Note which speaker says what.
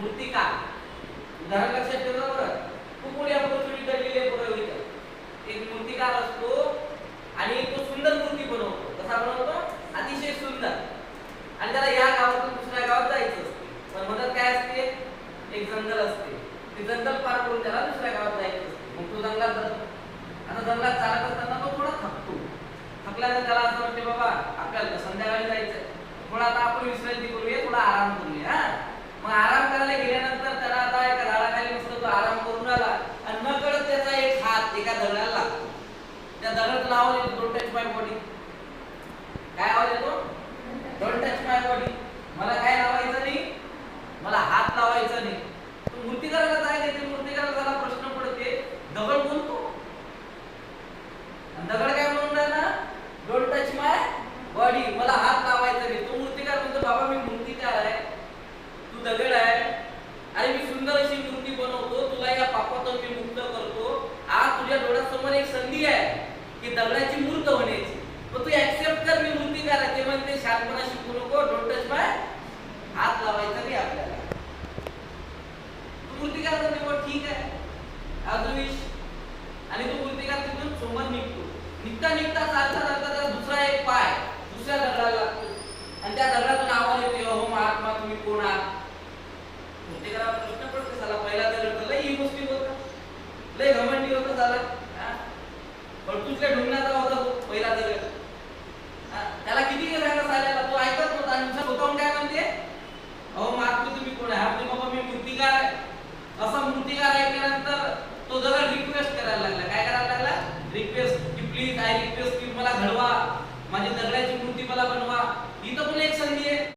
Speaker 1: मूर्तिकार. उदाहरण लक्षात ठेवलं बरं. खूप मोठी ऑपॉर्च्युनिटी दडलेली आहे पुरवित एक मूर्तिकार असतो आणि तो सुंदर मूर्ती बनवतो. कसा बनवतो अतिशय सुंदर. आणि त्याला या गावातून दुसऱ्या गावात जायचं असते. पण मदत काय असते? एक जंगल असते. ते जंगल पार करून त्याला दुसऱ्या गावात जायचं असते. मग तो जंगलात जातो. आता जंगलात चालत असताना तो थोडा थकतो. थकल्यानंतर त्याला असं वाटते बाबा आपल्याला कोणाचा आवाज डोंट टच माय बॉडी काय आवाज तो डोंट टच माय बॉडी मला काय लावायचं नाही? मला हात लावायचा नाही. तू मूर्तीकाराचा आहे ते मूर्तीकाराला प्रश्न पडते. दगड बोलतो. दगड काय म्हणून राहिला डोंट टच माय बॉडी मला हात लावायचा नाही. तो मूर्तीकार म्हणतो बाबा मी मूर्तीकार आहे. तू दगड आहे. अरे मी सुंदर अशी मूर्ती बनवतो. तुला या पापातून मी मुक्त करतो. आज तुझ्या डोळ्यासमोर एक संधी आहे. की दगडाची मूर्त होण्याची. मग तू ऍक्सेप्ट कर मी मूर्ती करायची म्हणते शांतपणा शिकू नको. डोंट टच बाय हात लावायचा नाही आपल्याला. तू मूर्ती करायचा नाही ठीक आहे. अजून आणि तू मूर्ती तिथून सोमवार निघतो निघता निघता. चालता चालता दुसरा एक भरतूजल्या ढुंगणाचा होता तो पहिला दगड त्याला किती सांगत आलेला तो ऐकत नव्हता. आणि स्वतःहून काय म्हणते? अहो महात्मा तुम्ही कोण आहे? बाबा मी मूर्तिकार आहे. असा मूर्तिकार ऐकल्यानंतर तो जरा रिक्वेस्ट करायला लागला. काय करायला लागला? रिक्वेस्ट की प्लीज आय रिक्वेस्ट की मला घडवा. माझी दगडाची मूर्ती मला बनवा. ही तर पण एक संधी आहे.